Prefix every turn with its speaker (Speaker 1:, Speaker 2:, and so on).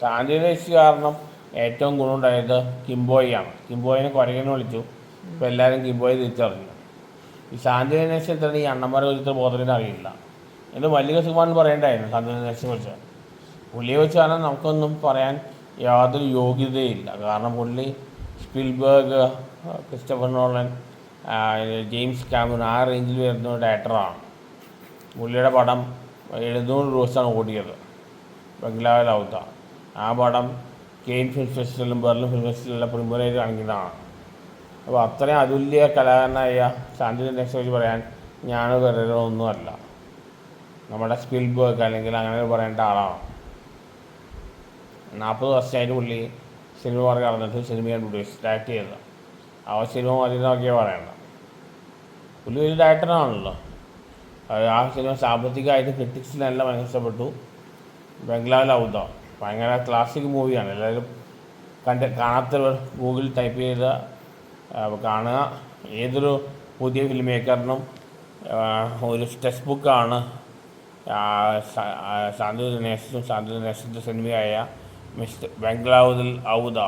Speaker 1: ശാന്തിദേശ് കാരണം ഏറ്റവും ഗുണമുണ്ടായത് കിംബോയിയാണ്. കിംബോയിനെ കുരകനെ വിളിച്ചു. ഇപ്പോൾ എല്ലാവരും കിംബോയി തിരിച്ചറിഞ്ഞു. ഈ ശാന്തിദേശം തന്നെ ഈ അണ്ണന്മാരെ ഒരിക്കലും ബോധത്തിന് അറിയില്ല. എന്ന് മല്ലിക സുമാൻ പറയേണ്ടായിരുന്നു ശാന്തിദേശത്തെ കുറിച്ച്. പുള്ളിയെ വെച്ച് കാരണം നമുക്കൊന്നും പറയാൻ യാതൊരു യോഗ്യതയില്ല. കാരണം പുള്ളി Spielberg Christopher Nolan James Cameron ആ റേഞ്ചിൽ വരുന്ന ഡയറക്ടറാണ് പുള്ളിയുടെ പടം എഴുന്നൂറ് ദിവസമാണ് ഓടിയത്. ബംഗ്ലാവിലാവുത്താണ് ആ പടം കെയിൻ ഫിലിം ഫെസ്റ്റിവലിലും ബെർലിൻ ഫിലിം ഫെസ്റ്റിവലിലും പ്രിമ്പറേറ്റ് കാണിക്കുന്നതാണ് അപ്പോൾ അത്രയും അതുല്യ കലാകാരനായ ശാന്തി നെക്സ്റ്റ് വെച്ച് പറയാൻ ഞാൻ ഒന്നുമല്ല നമ്മുടെ സ്പിൽബർഗ് അല്ലെങ്കിൽ അങ്ങനെ പറയേണ്ട ആളാണ്. നാൽപ്പത് വർഷമായിട്ട് പുള്ളി സിനിമ പറഞ്ഞ് നടന്നിട്ട് സിനിമയാണ് പ്രൊഡ്യൂസ് ഡയറക്റ്റ് ചെയ്തത്. ആ സിനിമ മതി നോക്കിയാൽ പറയണ്ട പുള്ളി ഒരു ഡയറക്ടറാണല്ലോ ആ സിനിമ സാമ്പത്തികമായിട്ട് ക്രിറ്റിക്സിനെല്ലാം മനസ്സിലപ്പെട്ടു ബംഗ്ലാവിൽ ഔദ ഭയങ്കര ക്ലാസിക് മൂവിയാണ് എല്ലാവരും കണ്ട് കാണാത്തവർ ഗൂഗിൾ ടൈപ്പ് ചെയ്ത് കാണുക. ഏതൊരു പുതിയ ഫിലിം മേക്കറിനും ഒരു ടെക്സ്റ്റ് ബുക്കാണ് ശാന്തി ദിനേശും ശാന്തി ദിനേശിന്റെ സിനിമയായ മിസ്റ്റർ ബംഗ്ലാവുദിൽ ഔദ.